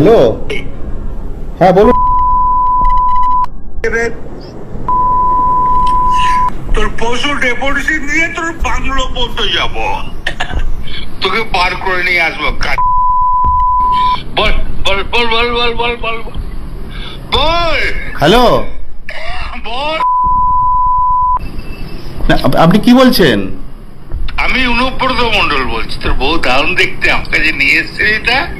Hello? হ্যাঁ বলুন। তোর পশু ডেপুটেশন নিয়ে তোর বাংলো পর্যন্ত যাব। তোকে বার করে নিয়ে আসব বল বল বল বল বল বল বল। বল। হ্যালো? বল! আপনি কি বলছেন? আমি অনুব্রত মন্ডল বলছি। তোর বউ দারুণ দেখতে আমার কাছে নিয়ে এসছে এটা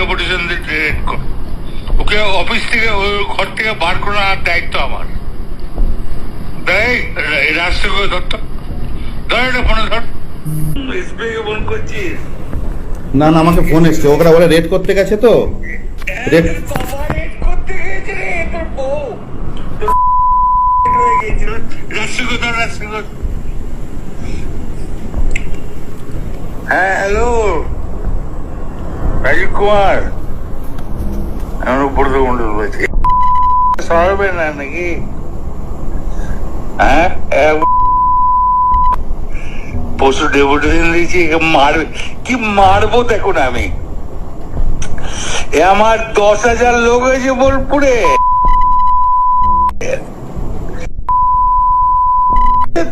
ডেপুটেশন ওকে অফিস থেকে ওই ঘর থেকে বার করার দায়িত্ব আমার। দেয় এই ধরতো ধর এটা ফোনে ধর। এসবিআই ফোন করছিস? না না আমাকে ফোন এসছে। ওরা ওরা রেড করতে গেছে তো। রেড রেড করতে রে তোর বউ। হয়ে হ্যাঁ হ্যালো। அஜித் குமார் அவனுக்கு பொறுத்து கொண்டு போச்சு சுவாமினா அன்னைக்கு পশু ডেপুটি দিয়েছি মারবে। কি মারবো দেখুন আমি। আমার দশ হাজার লোক হয়েছে বোলপুরে।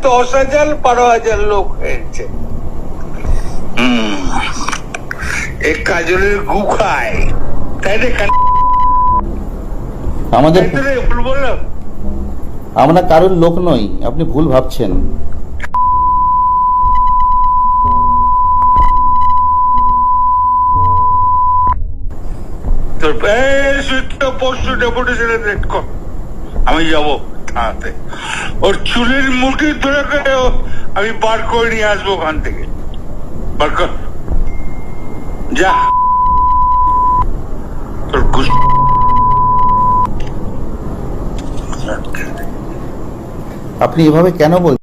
দশ হাজার বারো হাজার লোক হয়েছে। এ কাজলের গু খায়। তাই রে আমাদের ভুল বললাম। আমরা কারোর লোক নই আপনি ভুল ভাবছেন। আমি যাব থানাতে। ওর চুলের মুঠি ধরে আমি বার করে নিয়ে আসব ওখান থেকে। বার কর। যা। আপনি এভাবে কেন বলছেন?